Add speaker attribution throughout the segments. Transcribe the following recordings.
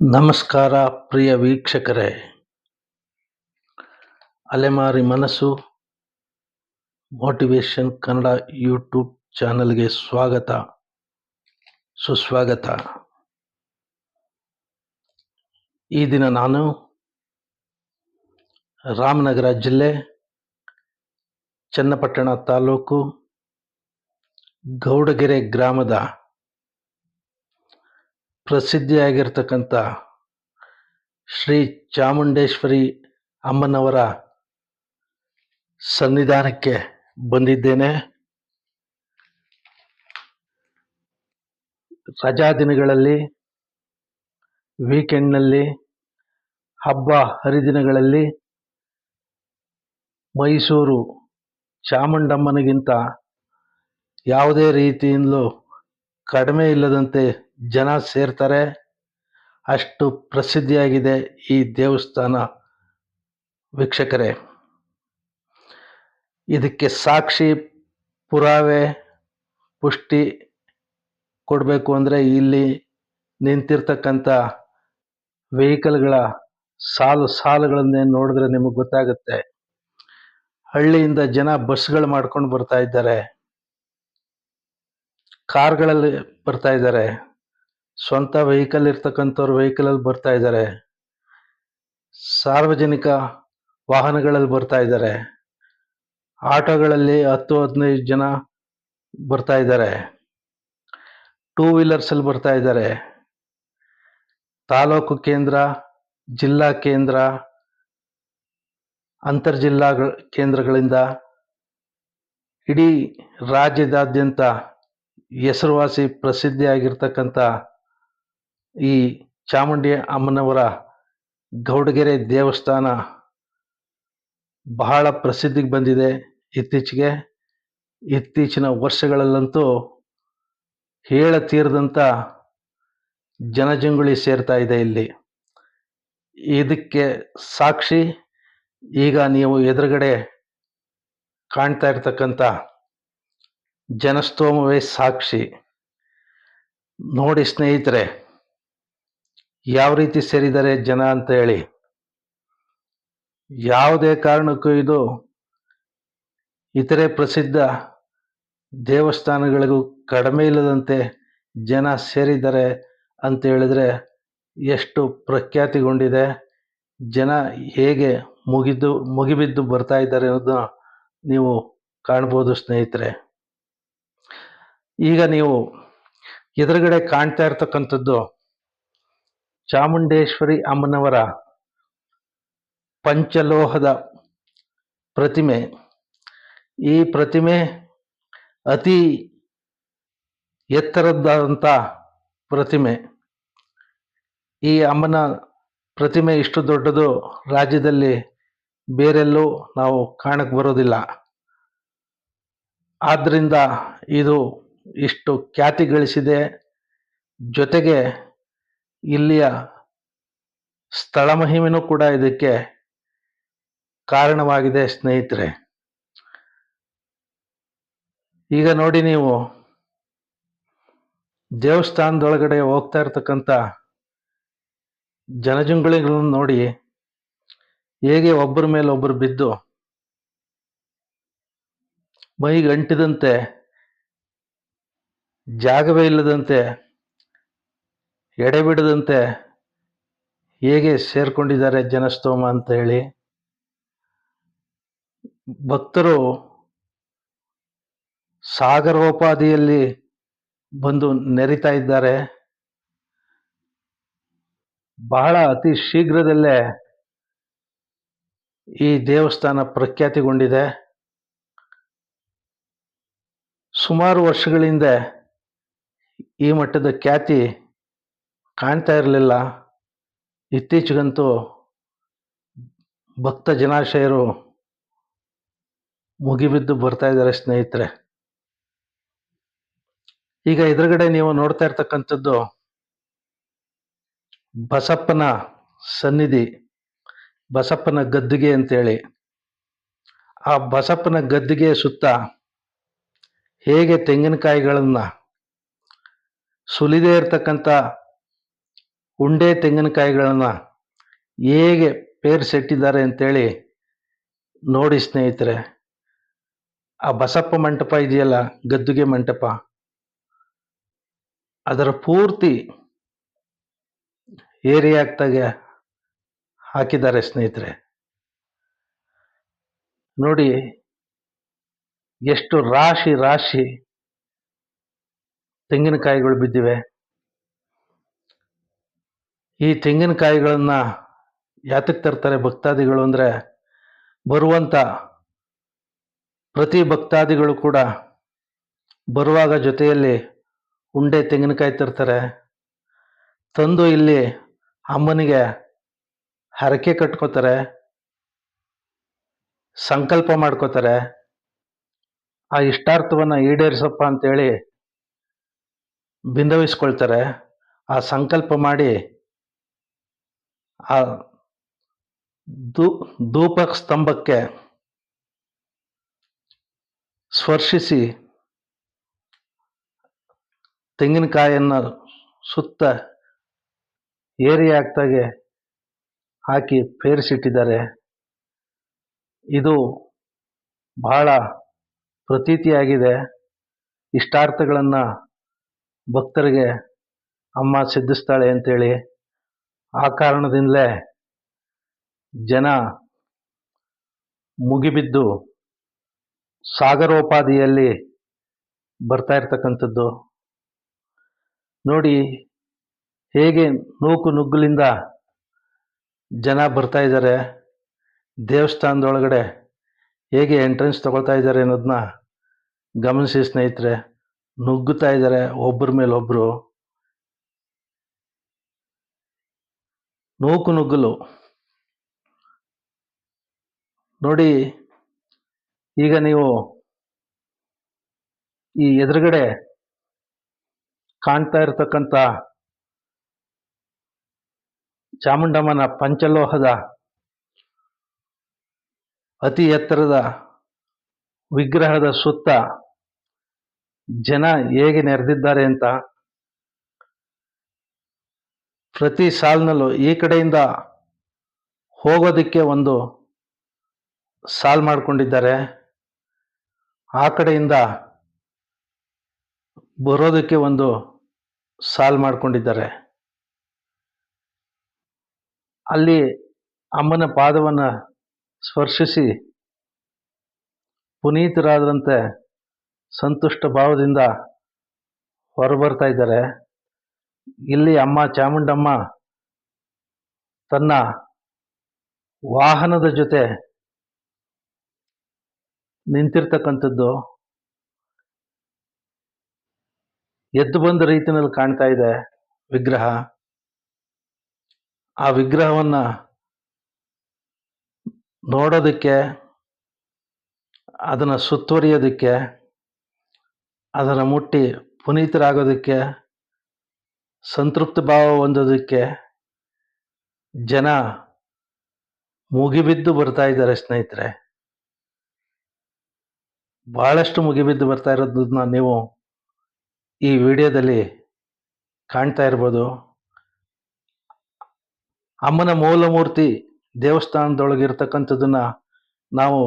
Speaker 1: ನಮಸ್ಕಾರ ಪ್ರಿಯ ವೀಕ್ಷಕರೇ. ಅಲೆಮಾರಿ ಮನಸ್ಸು, ಮೋಟಿವೇಶನ್ ಕನ್ನಡ ಯೂಟ್ಯೂಬ್ ಚಾನಲ್ಗೆ ಸ್ವಾಗತ, ಸುಸ್ವಾಗತ. ಈ ದಿನ ನಾನು ರಾಮನಗರ ಜಿಲ್ಲೆ, ಚನ್ನಪಟ್ಟಣ ತಾಲೂಕು, ಗೌಡಗೆರೆ ಗ್ರಾಮದ ಪ್ರಸಿದ್ಧಿಯಾಗಿರ್ತಕ್ಕಂಥ ಶ್ರೀ ಚಾಮುಂಡೇಶ್ವರಿ ಅಮ್ಮನವರ ಸನ್ನಿಧಾನಕ್ಕೆ ಬಂದಿದ್ದೇನೆ. ರಜಾ ದಿನಗಳಲ್ಲಿ, ವೀಕೆಂಡ್ನಲ್ಲಿ, ಹಬ್ಬ ಹರಿದಿನಗಳಲ್ಲಿ ಮೈಸೂರು ಚಾಮುಂಡಮ್ಮನಿಗಿಂತ ಯಾವುದೇ ರೀತಿಯಿಂದಲೂ ಕಡಿಮೆ ಇಲ್ಲದಂತೆ ಜನ ಸೇರ್ತಾರೆ. ಅಷ್ಟು ಪ್ರಸಿದ್ಧಿಯಾಗಿದೆ ಈ ದೇವಸ್ಥಾನ ವೀಕ್ಷಕರೇ. ಇದಕ್ಕೆ ಸಾಕ್ಷಿ ಪುರಾವೆ, ಪುಷ್ಟಿ ಕೊಡಬೇಕು ಅಂದರೆ ಇಲ್ಲಿ ನಿಂತಿರ್ತಕ್ಕಂಥ ವೆಹಿಕಲ್ಗಳ ಸಾಲು ಸಾಲುಗಳನ್ನೇ ನೋಡಿದ್ರೆ ನಿಮಗೆ ಗೊತ್ತಾಗುತ್ತೆ. ಹಳ್ಳಿಯಿಂದ ಜನ ಬಸ್ಗಳು ಮಾಡ್ಕೊಂಡು ಬರ್ತಾ ಇದ್ದಾರೆ. ಕಾರ್ಗಳಲ್ಲಿ ಬರ್ತಾ ಇದ್ದಾರೆ. ಸ್ವಂತ ವೆಹಿಕಲ್ ಇರ್ತಕ್ಕಂಥವ್ರು ವೆಹಿಕಲಲ್ಲಿ ಬರ್ತಾ ಇದ್ದಾರೆ ಸಾರ್ವಜನಿಕ ವಾಹನಗಳಲ್ಲಿ ಬರ್ತಾ ಇದ್ದಾರೆ ಆಟೋಗಳಲ್ಲಿ ಹತ್ತು, ಹದಿನೈದು ಜನ ಬರ್ತಾ ಇದ್ದಾರೆ ಟೂ ವೀಲರ್ಸಲ್ಲಿ ಬರ್ತಾ ಇದ್ದಾರೆ ತಾಲೂಕು ಕೇಂದ್ರ, ಜಿಲ್ಲಾ ಕೇಂದ್ರ, ಅಂತರ್ಜಿಲ್ಲಾ ಕೇಂದ್ರಗಳಿಂದ ಇಡೀ ರಾಜ್ಯದಾದ್ಯಂತ ಹೆಸರುವಾಸಿ ಪ್ರಸಿದ್ಧಿಯಾಗಿರ್ತಕ್ಕಂಥ ಈ ಚಾಮುಂಡಿ ಅಮ್ಮನವರ ಗೌಡಗೆರೆ ದೇವಸ್ಥಾನ ಬಹಳ ಪ್ರಸಿದ್ಧಿಗೆ ಬಂದಿದೆ. ಇತ್ತೀಚೆಗೆ, ಇತ್ತೀಚಿನ ವರ್ಷಗಳಲ್ಲಂತೂ ಹೇಳ ತೀರದಂಥ ಜನಜಂಗುಳಿ ಸೇರ್ತಾ ಇದೆ ಇಲ್ಲಿ. ಇದಕ್ಕೆ ಸಾಕ್ಷಿ ಈಗ ನೀವು ಎದುರುಗಡೆ ಕಾಣ್ತಾ ಇರ್ತಕ್ಕಂಥ ಜನಸ್ತೋಮವೇ ಸಾಕ್ಷಿ. ನೋಡಿ ಸ್ನೇಹಿತರೆ ಯಾವ ರೀತಿ ಸೇರಿದ್ದಾರೆ ಜನ ಅಂತ ಹೇಳಿ, ಯಾವುದೇ ಕಾರಣಕ್ಕೂ ಇದು ಇತರೆ ಪ್ರಸಿದ್ಧ ದೇವಸ್ಥಾನಗಳಿಗೂ ಕಡಿಮೆ ಇಲ್ಲದಂತೆ ಜನ ಸೇರಿದ್ದಾರೆ ಅಂತ ಹೇಳಿದರೆ ಎಷ್ಟು ಪ್ರಖ್ಯಾತಿಗೊಂಡಿದೆ, ಜನ ಹೇಗೆ ಮುಗಿದು, ಮುಗಿಬಿದ್ದು ಬರ್ತಾ ಇದ್ದಾರೆ ಅನ್ನೋದನ್ನ ನೀವು ಕಾಣ್ಬೋದು ಸ್ನೇಹಿತರೆ. ಈಗ ನೀವು ಎದುರುಗಡೆ ಕಾಣ್ತಾ ಇರ್ತಕ್ಕಂಥದ್ದು ಚಾಮುಂಡೇಶ್ವರಿ ಅಮ್ಮನವರ ಪಂಚಲೋಹದ ಪ್ರತಿಮೆ. ಈ ಪ್ರತಿಮೆ ಅತಿ ಎತ್ತರದ್ದಾದಂಥ ಪ್ರತಿಮೆ. ಈ ಅಮ್ಮನ ಪ್ರತಿಮೆ ಇಷ್ಟು ದೊಡ್ಡದು ರಾಜ್ಯದಲ್ಲಿ ಬೇರೆಲ್ಲೂ ನಾವು ಕಾಣಕ್ಕೆ ಬರೋದಿಲ್ಲ. ಆದ್ದರಿಂದ ಇದು ಇಷ್ಟು ಖ್ಯಾತಿ ಗಳಿಸಿದೆ. ಜೊತೆಗೆ ಇಲ್ಲಿಯ ಸ್ಥಳ ಮಹಿಮೆನೂ ಕೂಡ ಇದಕ್ಕೆ ಕಾರಣವಾಗಿದೆ, ಸ್ನೇಹಿತರೆ. ಈಗ ನೋಡಿ ನೀವು ದೇವಸ್ಥಾನದೊಳಗಡೆ ಹೋಗ್ತಾ ಇರ್ತಕ್ಕಂಥ ಜನಜಂಗುಳಿಗಳನ್ನು ನೋಡಿ, ಹೇಗೆ ಒಬ್ಬರ ಮೇಲೆ ಒಬ್ಬರು ಬಿದ್ದು ಮೈಗಂಟಿದಂತೆ, ಜಾಗವೇ ಇಲ್ಲದಂತೆ ಎಡೆಬಿಡದಂತೆ ಹೇಗೆ ಸೇರ್ಕೊಂಡಿದ್ದಾರೆ ಜನಸ್ತೋಮ ಅಂತ ಹೇಳಿ ಭಕ್ತರು ಸಾಗರೋಪಾದಿಯಲ್ಲಿ ಬಂದು ನೆರಿತಾ ಇದ್ದಾರೆ. ಬಹಳ ಅತಿ ಶೀಘ್ರದಲ್ಲೇ ಈ ದೇವಸ್ಥಾನ ಪ್ರಖ್ಯಾತಿಗೊಂಡಿದೆ. ಸುಮಾರು ವರ್ಷಗಳಿಂದ ಈ ಮಟ್ಟದ ಖ್ಯಾತಿ ಕಾಣ್ತಾ ಇರಲಿಲ್ಲ. ಇತ್ತೀಚೆಗಂತೂ ಭಕ್ತ ಜನಾಶಯರು ಮುಗಿಬಿದ್ದು ಬರ್ತಾ ಇದ್ದಾರೆ ಸ್ನೇಹಿತರೆ. ಈಗ ಎದುರುಗಡೆ ನೀವು ನೋಡ್ತಾ ಇರ್ತಕ್ಕಂಥದ್ದು ಬಸಪ್ಪನ ಸನ್ನಿಧಿ, ಬಸಪ್ಪನ ಗದ್ದುಗೆ ಅಂತೇಳಿ. ಆ ಬಸಪ್ಪನ ಗದ್ದುಗೆ ಸುತ್ತ ಹೇಗೆ ತೆಂಗಿನಕಾಯಿಗಳನ್ನು ಸುಲಿದೇ ಇರತಕ್ಕಂಥ ಉಂಡೆ ತೆಂಗಿನಕಾಯಿಗಳನ್ನು ಹೇಗೆ ಪೇರಿಸಿಟ್ಟಿದ್ದಾರೆ ಅಂತೇಳಿ ನೋಡಿ ಸ್ನೇಹಿತರೆ. ಆ ಬಸಪ್ಪ ಮಂಟಪ ಇದೆಯಲ್ಲ, ಗದ್ದುಗೆ ಮಂಟಪ. ಅದರ ಪೂರ್ತಿ ಏರಿಯಾಗ್ತಾಗೆ ಹಾಕಿದ್ದಾರೆ ಸ್ನೇಹಿತರೆ. ನೋಡಿ, ಎಷ್ಟು ರಾಶಿ ರಾಶಿ ತೆಂಗಿನಕಾಯಿಗಳು ಬಿದ್ದಿವೆ. ಈ ತೆಂಗಿನಕಾಯಿಗಳನ್ನು ಯಾತಕ್ಕೆ ತರ್ತಾರೆ ಭಕ್ತಾದಿಗಳು ಅಂದರೆ ಬರುವಂಥ ಪ್ರತಿ ಭಕ್ತಾದಿಗಳು ಕೂಡ ಬರುವಾಗ ಜೊತೆಯಲ್ಲಿ ಉಂಡೆ ತೆಂಗಿನಕಾಯಿ ತರ್ತಾರೆ. ತಂದು ಇಲ್ಲಿ ಅಮ್ಮನಿಗೆ ಹರಕೆ ಕಟ್ಕೋತಾರೆ. ಸಂಕಲ್ಪ ಮಾಡ್ಕೋತಾರೆ. ಆ ಇಷ್ಟಾರ್ಥವನ್ನು ಈಡೇರಿಸಪ್ಪ ಅಂತೇಳಿ ಬಿಂದವಿಸ್ಕೊಳ್ತಾರೆ. ಆ ಸಂಕಲ್ಪ ಮಾಡಿ ಆ ಧೂಪ ಸ್ತಂಭಕ್ಕೆ ಸ್ಪರ್ಶಿಸಿ ತೆಂಗಿನಕಾಯನ್ನು ಸುತ್ತ ಏರಿ ಆಗ್ತಾಗೆ ಹಾಕಿ ಪೇರಿಸಿಟ್ಟಿದ್ದಾರೆ. ಇದು ಬಹಳ ಪ್ರತೀತಿಯಾಗಿದೆ. ಇಷ್ಟಾರ್ಥಗಳನ್ನು ಭಕ್ತರಿಗೆ ಅಮ್ಮ ಸಿದ್ಧಿಸ್ತಾಳೆ ಅಂತೇಳಿ ಆ ಕಾರಣದಿಂದಲೇ ಜನ ಮುಗಿಬಿದ್ದು ಸಾಗರೋಪಾದಿಯಲ್ಲಿ ಬರ್ತಾ ಇರ್ತಕ್ಕಂಥದ್ದು. ನೋಡಿ ಹೇಗೆ ನೂಕು ನುಗ್ಗಲಿಂದ ಜನ ಬರ್ತಾ ಇದ್ದಾರೆ, ದೇವಸ್ಥಾನದೊಳಗಡೆ ಹೇಗೆ ಎಂಟ್ರೆನ್ಸ್ ತಗೊಳ್ತಾ ಇದ್ದಾರೆ ಅನ್ನೋದನ್ನ ಗಮನಿಸಿ ಸ್ನೇಹಿತರೆ, ನುಗ್ಗುತ್ತಾ ಇದ್ದಾರೆ ಒಬ್ಬರ ಮೇಲೆ ನೂಕು ನುಗ್ಗಲು. ನೋಡಿ, ಈಗ ನೀವು ಈ ಎದುರುಗಡೆ ಕಾಣ್ತಾ ಇರತಕ್ಕಂಥ ಚಾಮುಂಡಮ್ಮನ ಪಂಚಲೋಹದ ಅತಿ ಎತ್ತರದ ವಿಗ್ರಹದ ಸುತ್ತ ಜನ ಹೇಗೆ ನೆರೆದಿದ್ದಾರೆ ಅಂತ ಪ್ರತಿ ಸಾಲಿನಲ್ಲೂ ಈ ಕಡೆಯಿಂದ ಹೋಗೋದಕ್ಕೆ ಒಂದು ಸಾಲ್ ಮಾಡಿಕೊಂಡಿದ್ದಾರೆ. ಆ ಕಡೆಯಿಂದ ಬರೋದಕ್ಕೆ ಒಂದು ಸಾಲ್ ಮಾಡಿಕೊಂಡಿದ್ದಾರೆ. ಅಲ್ಲಿ ಅಮ್ಮನ ಪಾದವನ್ನು ಸ್ಪರ್ಶಿಸಿ ಪುನೀತರಾದಂತೆ ಸಂತುಷ್ಟ ಭಾವದಿಂದ ಹೊರಬರ್ತಾ ಇದ್ದಾರೆ. ಇಲ್ಲಿ ಅಮ್ಮ ಚಾಮುಂಡಮ್ಮ ತನ್ನ ವಾಹನದ ಜೊತೆ ನಿಂತಿರ್ತಕ್ಕಂಥದ್ದು ಎದ್ದು ಬಂದ ರೀತಿಯಲ್ಲಿ ಕಾಣ್ತಾ ಇದೆ ವಿಗ್ರಹ. ಆ ವಿಗ್ರಹವನ್ನ ನೋಡೋದಕ್ಕೆ, ಅದನ್ನು ಸುತ್ತುವರಿಯೋದಕ್ಕೆ, ಅದನ್ನು ಮುಟ್ಟಿ ಪುನೀತರಾಗೋದಕ್ಕೆ ಸಂತೃಪ್ತ ಭಾವ ಹೊಂದೋದಕ್ಕೆ ಜನ ಮುಗಿಬಿದ್ದು ಬರ್ತಾ ಇದ್ದಾರೆ ಸ್ನೇಹಿತರೆ. ಬಹಳಷ್ಟು ಮುಗಿಬಿದ್ದು ಬರ್ತಾ ಇರೋದನ್ನ ನೀವು ಈ ವಿಡಿಯೋದಲ್ಲಿ ಕಾಣ್ತಾ ಇರ್ಬೋದು. ಅಮ್ಮನ ಮೂಲಮೂರ್ತಿ ದೇವಸ್ಥಾನದೊಳಗಿರ್ತಕ್ಕಂಥದ್ದನ್ನ ನಾವು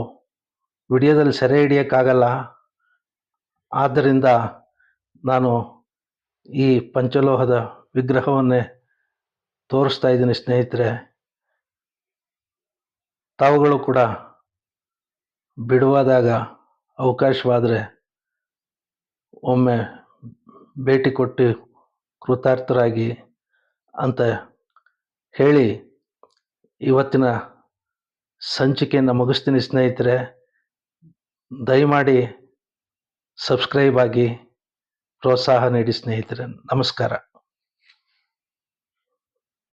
Speaker 1: ವಿಡಿಯೋದಲ್ಲಿ ಸೆರೆ ಹಿಡಿಯೋಕ್ಕಾಗಲ್ಲ. ಆದ್ದರಿಂದ ನಾನು ಈ ಪಂಚಲೋಹದ ವಿಗ್ರಹವನ್ನೇ ತೋರಿಸ್ತಾ ಇದ್ದೀನಿ ಸ್ನೇಹಿತರೆ. ತಾವುಗಳು ಕೂಡ ಬಿಡುವಾದಾಗ ಅವಕಾಶವಾದರೆ ಒಮ್ಮೆ ಭೇಟಿ ಕೊಟ್ಟು ಕೃತಾರ್ಥರಾಗಿ ಅಂತ ಹೇಳಿ ಇವತ್ತಿನ ಸಂಚಿಕೆಯನ್ನು ಮುಗಿಸ್ತೀನಿ ಸ್ನೇಹಿತರೆ. ದಯಮಾಡಿ ಸಬ್ಸ್ಕ್ರೈಬ್ ಆಗಿ ಪ್ರೋತ್ಸಾಹ ನೀಡಿ ಸ್ನೇಹಿತರೆ ನಮಸ್ಕಾರ.